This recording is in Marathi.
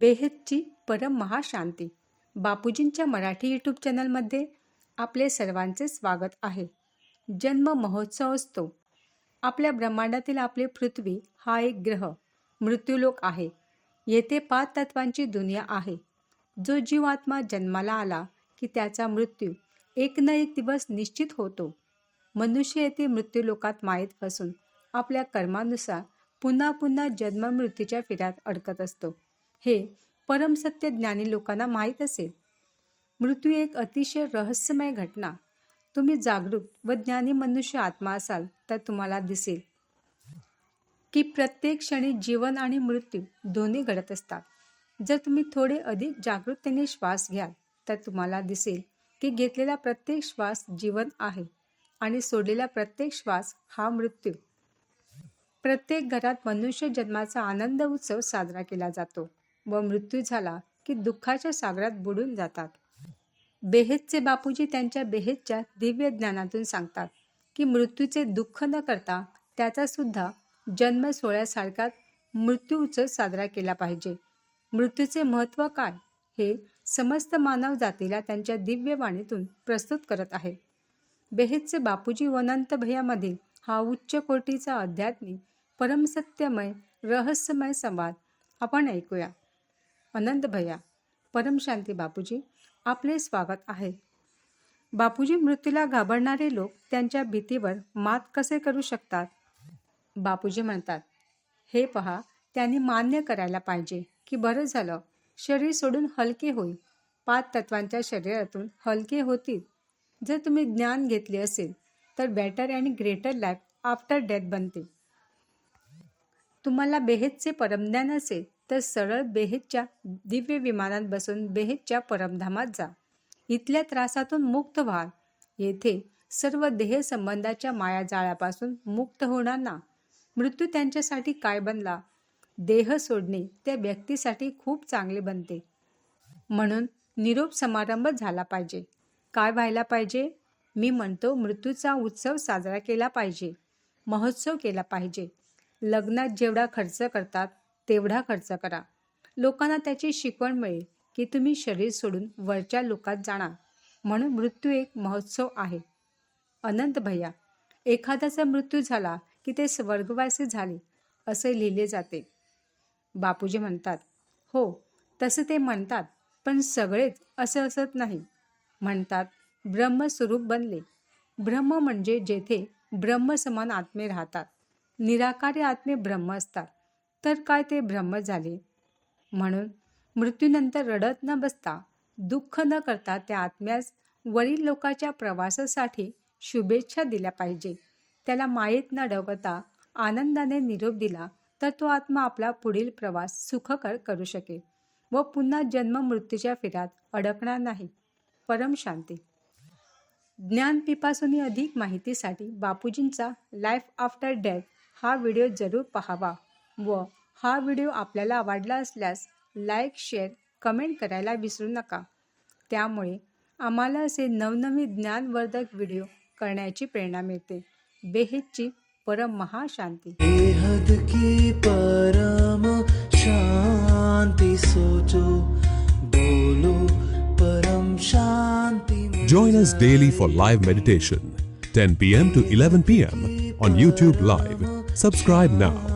बेहदची परम महाशांती बापूजींच्या मराठी यूट्यूब चॅनलमध्ये आपले सर्वांचे स्वागत आहे. जन्म महोत्सव असतो. आपल्या ब्रह्मांडातील आपली पृथ्वी हा एक ग्रह मृत्यूलोक आहे. येथे पाच तत्वांची दुनिया आहे. जो जीवात्मा जन्माला आला की त्याचा मृत्यू एक ना एक दिवस निश्चित होतो. मनुष्य येथे मृत्यूलोकात माहीत फसून आपल्या कर्मानुसार पुन्हा पुन्हा जन्म मृत्यूच्या फिरात अडकत असतो. हे परमसत्य ज्ञानी लोकांना माहीत असेल. मृत्यू एक अतिशय रहस्यमय घटना. तुम्ही जागरूक व ज्ञानी मनुष्य आत्मा असाल तर तुम्हाला दिसेल की प्रत्येक क्षणी जीवन आणि मृत्यू दोन्ही घडत असतात. जर तुम्ही थोडे अधिक जागरूकतेने श्वास घ्याल तर तुम्हाला दिसेल की घेतलेला प्रत्येक श्वास जीवन आहे आणि सोडलेला प्रत्येक श्वास हा मृत्यू. प्रत्येक घरात मनुष्य जन्माचा आनंद उत्सव साजरा केला जातो. व मृत्यू झाला की दुःखाच्या सागरात बुडून जातात. बेहेदचे बापूजी त्यांच्या बेहेदच्या दिव्य ज्ञानातून सांगतात की मृत्यूचे दुःख न करता त्याचा सुद्धा जन्म सोहळ्यासारखाच मृत्यू उत्सव साजरा केला पाहिजे. मृत्यूचे महत्त्व काय हे समस्त मानव जातीला त्यांच्या दिव्य वाणीतून प्रस्तुत करत आहे. बेहेदचे बापूजी वनंत भैयामधील हा उच्च कोटीचा आध्यात्मिक परमसत्यमय रहस्यमय संवाद आपण ऐकूया. अनंत भैया. परमशांती बापूजी आपले स्वागत आहे. बापूजी मृत्यूला घाबरणारे लोक त्यांच्या भीतीवर मात कसे करू शकतात? बापूजी म्हणतात हे पहा त्यांनी मान्य करायला पाहिजे की बरं झालं शरीर सोडून हलके होईल. पाच तत्वांच्या शरीरातून हलके होतील. जर तुम्ही ज्ञान घेतले असेल तर बेटर आणि ग्रेटर लाईफ आफ्टर डेथ बनते तुम्हाला बेहेदचे परमज्ञान असेल तर सरळ बेहेदच्या दिव्य विमानात बसून बेहेदच्या परमधामात जा. इथल्या त्रासातून मुक्त व्हाल. येथे सर्व देह संबंधाच्या मायाजाळापासून मुक्त होणार ना? मृत्यू त्यांच्यासाठी काय बनला? देह सोडणे त्या व्यक्तीसाठी खूप चांगले बनते. म्हणून निरोप समारंभ झाला पाहिजे. काय व्हायला पाहिजे? मी म्हणतो मृत्यूचा उत्सव साजरा केला पाहिजे. महोत्सव केला पाहिजे. लग्नात जेवढा खर्च करतात तेवढा खर्च करा. लोकांना त्याची शिकवण मिळेल की तुम्ही शरीर सोडून वरच्या लोकात जाणार. म्हणून मृत्यू एक महोत्सव आहे. अनंत भैया एखाद्याचा मृत्यू झाला की ते स्वर्गवासी झाले असे लिहिले जाते. बापूजी म्हणतात हो तसे ते म्हणतात पण सगळेच असं असत नाही. म्हणतात ब्रह्मस्वरूप बनले. ब्रह्म म्हणजे जेथे ब्रह्मसमान आत्मे राहतात. निराकारी आत्मे ब्रह्म असतात. तर काय ते ब्रह्म झाले? म्हणून मृत्यूनंतर रडत न बसता दुःख न करता त्या आत्म्यास वरील लोकाच्या प्रवासासाठी शुभेच्छा दिल्या पाहिजे. त्याला मायेत न डवता आनंदाने निरोप दिला तर तो आत्मा आपला पुढील प्रवास सुखकर करू शकेल व पुन्हा जन्म मृत्यूच्या फिरात अडकणार नाही. परम शांती. ज्ञान पिपासून अधिक माहितीसाठी बापूजींचा लाईफ आफ्टर डेथ हा व्हिडिओ जरूर पाहावा. व हा व्हिडिओ आपल्याला आवडला असल्यास लाईक शेअर कमेंट करायला विसरू नका त्यामुळे आम्हाला असे नवनवीन ज्ञानवर्धक व्हिडिओ करण्याची प्रेरणा मिळते बेहेदची परम महाशांती बेहद की परम शांति सोचो बोलो परम शांति Join us daily for live meditation, 10 p.m. to 11 p.m. on YouTube Live. Subscribe now.